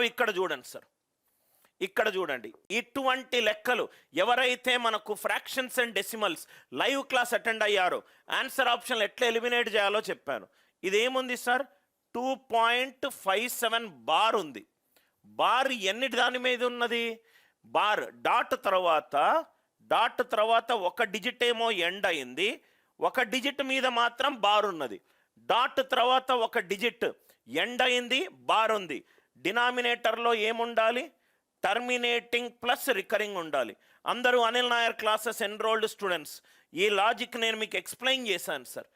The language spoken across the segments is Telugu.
మనం ఇక్కడ చూడండి సార్. ఇక్కడ చూడండి. ఇటువంటి లెక్కలు ఎవరైతే మనకు fractions and decimals live class attend అయ్యారో ఆన్సర్ ఆప్షన్లు ఎట్లా ఎలిమినేట్ చేయాలో చెప్పాను. ఇదేముంది sir? Two point five seven bar ఉంది. బార్ ఎన్ని దాని మీద ఉన్నది? బార్ డాట్ తర్వాత డాట్ తర్వాత ఒక డిజిట్ ఏమో ఎండ్ అయింది. ఒక డిజిట్ మీద మాత్రం బార్ ఉన్నది. డాట్ తర్వాత ఒక డిజిట్ ఎండ్ అయింది బార్ ఉంది. డినామినేటర్లో ఏముండాలి? టర్మినేటింగ్ ప్లస్ రికరింగ్ ఉండాలి. అందరూ Anil Nair classes enrolled students. ఈ లాజిక్ నేను మీకు ఎక్స్ప్లెయిన్ చేశాను sir.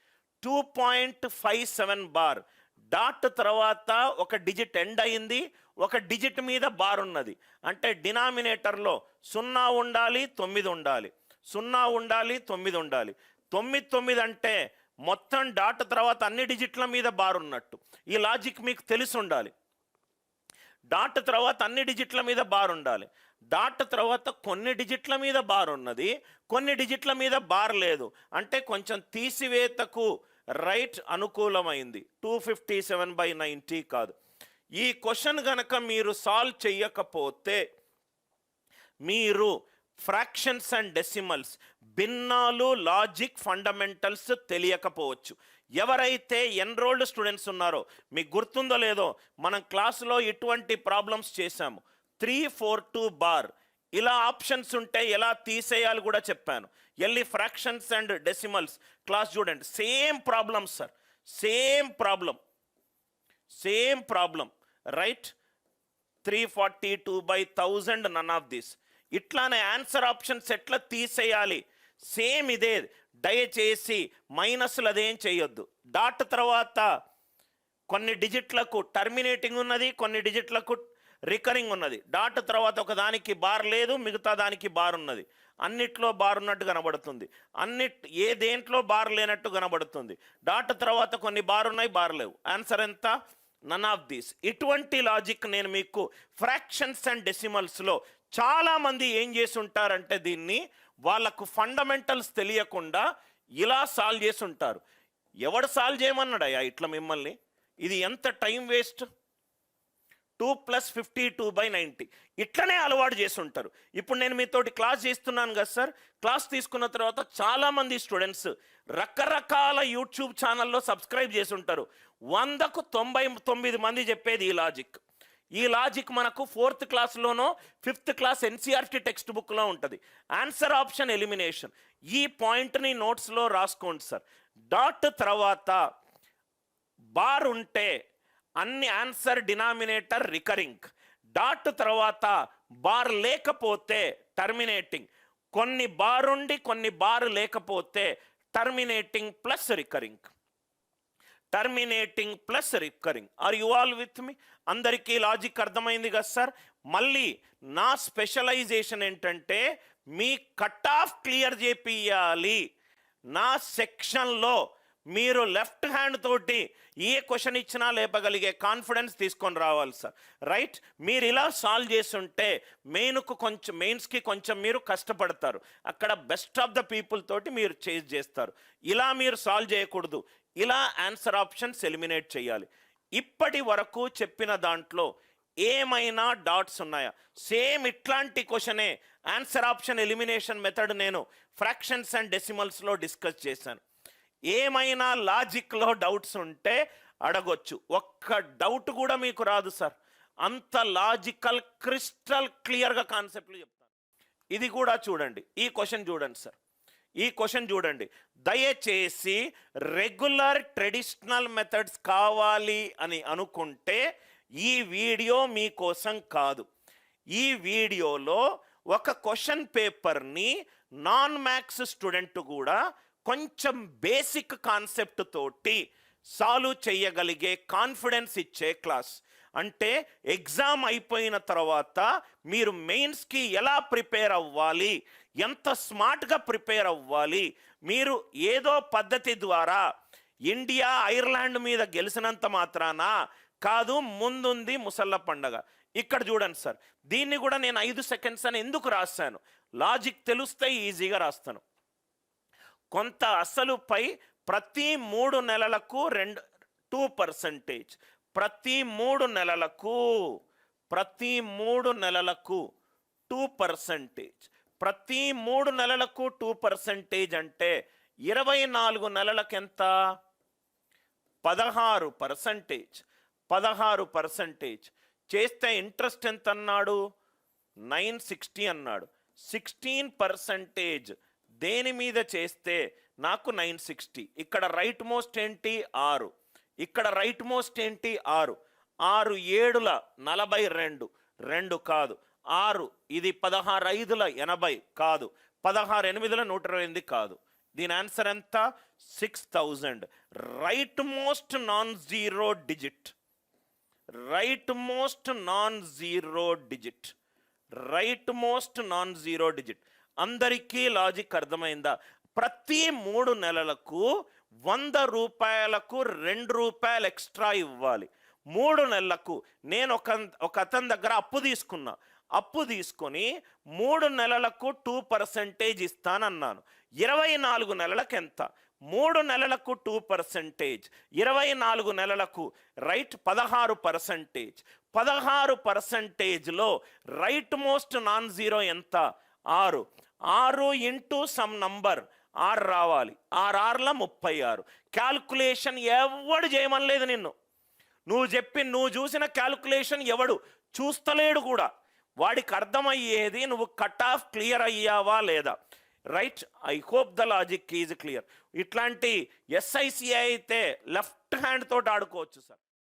Two point five seven bar. Dot తర్వాత ఒక డిజిట్ ఎండ్ అయింది. ఒక డిజిట్ మీద బార్ ఉన్నది. అంటే డినామినేటర్లో సున్నా ఉండాలి తొమ్మిది ఉండాలి. సున్నా ఉండాలి తొమ్మిది ఉండాలి. తొమ్మిది తొమ్మిది అంటే మొత్తం డాట్ తర్వాత అన్ని డిజిట్ల మీద బార్ ఉన్నట్టు. ఈ లాజిక్ మీకు తెలిసి ఉండాలి. డాట్ తర్వాత అన్ని డిజిట్ల మీద బార్ ఉండాలి. డాట్ తర్వాత కొన్ని డిజిట్ల మీద బార్ ఉన్నది. కొన్ని డిజిట్ల మీద బార్ లేదు. అంటే కొంచెం తీసివేతకు రైట్ అనుకూలమైంది. Two fifty seven by ninety కాదు. ఈ క్వశ్చన్ గనక మీరు సాల్వ్ చెయ్యకపోతే మీరు ఫ్రాక్షన్స్ అండ్ డెసిమల్స్ భిన్నాలు లాజిక్ ఫండమెంటల్స్ తెలియకపోవచ్చు. ఎవరైతే ఎన్రోల్డ్ స్టూడెంట్స్ ఉన్నారో మీకు గుర్తుందో లేదో మనం క్లాసులో ఇటువంటి ప్రాబ్లమ్స్ చేశాము. Three four two bar. ఇలా ఆప్షన్స్ ఉంటే ఎలా తీసేయాలి కూడా చెప్పాను. ఎల్లి ఫ్రాక్షన్స్ అండ్ డెసిమల్స్. క్లాస్ చూడండి. Same problems sir. Same problem same problem right? Three forty two by thousand none of this. ఇట్లానే ఆన్సర్ ఆప్షన్స్ ఎట్లా తీసేయాలి? సేమ్ ఇదే. దయచేసి మైనస్లు అదేం చేయొద్దు. డాట్ తర్వాత కొన్ని డిజిట్లకు టర్మినేటింగ్ ఉన్నది కొన్ని డిజిట్లకు రికరింగ్ ఉన్నది. డాట్ తర్వాత ఒక దానికి బార్ లేదు మిగతా దానికి బార్ ఉన్నది. అన్నిట్లో బార్ ఉన్నట్టు కనబడుతుంది. అన్ని ఏ దేంట్లో బార్ లేనట్టు కనబడుతుంది. డాట్ తర్వాత కొన్ని బార్ ఉన్నాయి బార్ లేవు. ఆన్సర్ ఎంత? None of these. ఇటువంటి లాజిక్ నేను మీకు ఫ్రాక్షన్స్ అండ్ డెసిమల్స్లో చాలామంది ఏం చేస్తుంటారంటే దీన్ని వాళ్ళకు ఫండమెంటల్స్ తెలియకుండా ఇలా సాల్వ్ చేసి ఉంటారు ఎవడు సాల్వ్ చేయమన్నాడయ్యా ఇట్లా మిమ్మల్ని? ఇది ఎంత time waste? Two plus fifty two by ninety. ఇట్లనే అలవాటు చేస్తుంటారు. ఇప్పుడు నేను మీతోటి క్లాస్ చేస్తున్నాను కదా సార్. క్లాస్ తీసుకున్న తర్వాత చాలామంది స్టూడెంట్స్ రకరకాల యూట్యూబ్ ఛానల్లో సబ్స్క్రైబ్ చేసి ఉంటారు వందకు తొంభై తొమ్మిది మంది చెప్పేది ఈ లాజిక్. ఈ లాజిక్ మనకు ఫోర్త్ క్లాస్లోనో ఫిఫ్త్ క్లాస్ ఎన్సీఆర్టీ టెక్స్ట్ బుక్లో ఉంటుంది. ఆన్సర్ ఆప్షన్ ఎలిమినేషన్ ఈ పాయింట్ని నోట్స్లో రాసుకోండి సార్. డాట్ తర్వాత బార్ ఉంటే అన్ని ఆన్సర్ డినామినేటర్ రికరింగ్. డాట్ తర్వాత బార్ లేకపోతే టర్మినేటింగ్. కొన్ని బార్ ఉండి కొన్ని బార్ లేకపోతే terminating plus recurring. Terminating plus recurring are you all with me అందరికీ లాజిక్ అర్థమైంది కదా సార్? మళ్ళీ నా స్పెషలైజేషన్ ఏంటంటే మీ కట్ ఆఫ్ క్లియర్ చేపియాలి నా సెక్షన్లో మీరు లెఫ్ట్ హ్యాండ్ తోటి ఏ క్వశ్చన్ ఇచ్చినా లేపగలిగే కాన్ఫిడెన్స్ తీసుకొని రావాలి సార్ రైట్ మీరు ఇలా సాల్వ్ చేస్తుంటే మెయిన్కు కొంచెం మెయిన్స్కి కొంచెం మీరు కష్టపడతారు. అక్కడ బెస్ట్ ఆఫ్ ద పీపుల్ తోటి మీరు చేజ్ చేస్తారు. ఇలా మీరు సాల్వ్ చేయకూడదు. ఇలా ఆన్సర్ ఆప్షన్స్ ఎలిమినేట్ చేయాలి. ఇప్పటి వరకు చెప్పిన దాంట్లో ఏమైనా డాట్స్ ఉన్నాయా? సేమ్ ఇట్లాంటి క్వశ్చనే ఆన్సర్ ఆప్షన్ ఎలిమినేషన్ మెథడ్ నేను ఫ్రాక్షన్స్ అండ్ డెసిమల్స్లో డిస్కస్ చేశాను. ఏమైనా లాజిక్లో డౌట్స్ ఉంటే అడగొచ్చు. ఒక్క డౌట్ కూడా మీకు రాదు సార్. అంత లాజికల్ క్రిస్టల్ క్లియర్గా కాన్సెప్ట్లు చెప్తాను. ఇది కూడా చూడండి. ఈ క్వశ్చన్ చూడండి సార్. ఈ క్వశ్చన్ చూడండి. దయచేసి రెగ్యులర్ ట్రెడిషనల్ మెథడ్స్ కావాలి అని అనుకుంటే ఈ వీడియో మీకోసం కాదు. ఈ వీడియోలో ఒక క్వశ్చన్ పేపర్ని నాన్ మ్యాథ్స్ స్టూడెంట్ కూడా కొంచెం బేసిక్ కాన్సెప్ట్ తోటి సాల్వ్ చేయగలిగే కాన్ఫిడెన్స్ ఇచ్చే క్లాస్ అంటే ఎగ్జామ్ అయిపోయిన తర్వాత మీరు మెయిన్స్కి ఎలా ప్రిపేర్ అవ్వాలి? ఎంత స్మార్ట్గా ప్రిపేర్ అవ్వాలి? మీరు ఏదో పద్ధతి ద్వారా ఇండియా ఐర్లాండ్ మీద గెలిచినంత మాత్రాన? కాదు ముందుంది ముసళ్ళ పండగ. ఇక్కడ చూడండి సార్ దీన్ని కూడా నేను ఐదు సెకండ్స్ అని ఎందుకు రాశాను? లాజిక్ తెలిస్తే ఈజీగా రాస్తాను. కొంత అసలుపై ప్రతి మూడు నెలలకు రెండు టూ పర్సంటేజ్. ప్రతి మూడు నెలలకు ప్రతి మూడు నెలలకు టూ పర్సంటేజ్. ప్రతి మూడు నెలలకు టూ పర్సంటేజ్ అంటే ఇరవై నాలుగు నెలలకు ఎంత పదహారు పర్సంటేజ్. పదహారు పర్సంటేజ్. చేస్తే ఇంట్రెస్ట్ ఎంత అన్నాడు నైన్ సిక్స్టీ అన్నాడు. సిక్స్టీన్ పర్సంటేజ్ దేని మీద చేస్తే నాకు నైన్ సిక్స్టీ? ఇక్కడ రైట్ మోస్ట్ ఏంటి? ఆరు. ఇక్కడ రైట్ మోస్ట్ ఏంటి? ఆరు. ఆరు ఏడుల నలభై రెండు. రెండు కాదు. ఆరు ఇది పదహారు ఐదుల ఎనభై కాదు. పదహారు ఎనిమిదిల నూట ఇరవై ఎనిమిది కాదు. దీని ఆన్సర్ ఎంత? Six thousand right most non zero digit right most non zero digit right most non zero digit అందరికీ లాజిక్ అర్థమైందా? ప్రతి మూడు నెలలకు వంద రూపాయలకు రెండు రూపాయలు ఎక్స్ట్రా ఇవ్వాలి. మూడు నెలలకు నేను ఒక ఒక అతని దగ్గర అప్పు తీసుకున్నా. అప్పు తీసుకొని మూడు నెలలకు టూ పర్సెంటేజ్ ఇస్తానన్నాను. ఇరవై నాలుగు నెలలకు ఎంత? మూడు నెలలకు టూ పర్సెంటేజ్. ఇరవై నాలుగు నెలలకు రైట్ పదహారు పర్సెంటేజ్. పదహారు పర్సెంటేజ్లో రైట్ మోస్ట్ నాన్ జీరో ఎంత? ఆరు. ఆరు ఇంటూ సమ్ నంబర్. ఆరు రావాలి. ఆరు ఆర్ల ముప్పై ఆరు. క్యాల్కులేషన్ ఎవడు చేయమనలేదు నిన్ను. నువ్వు చెప్పి నువ్వు చూసిన క్యాల్కులేషన్ ఎవడు? చూస్తలేడు కూడా. వాడికి అర్థమయ్యేది నువ్వు కట్ ఆఫ్ క్లియర్ అయ్యావా లేదా? Right? I hope the logic is clear. ఇట్లాంటి ఎస్ఐసిఐ అయితే లెఫ్ట్ హ్యాండ్ తోటి ఆడుకోవచ్చు సార్.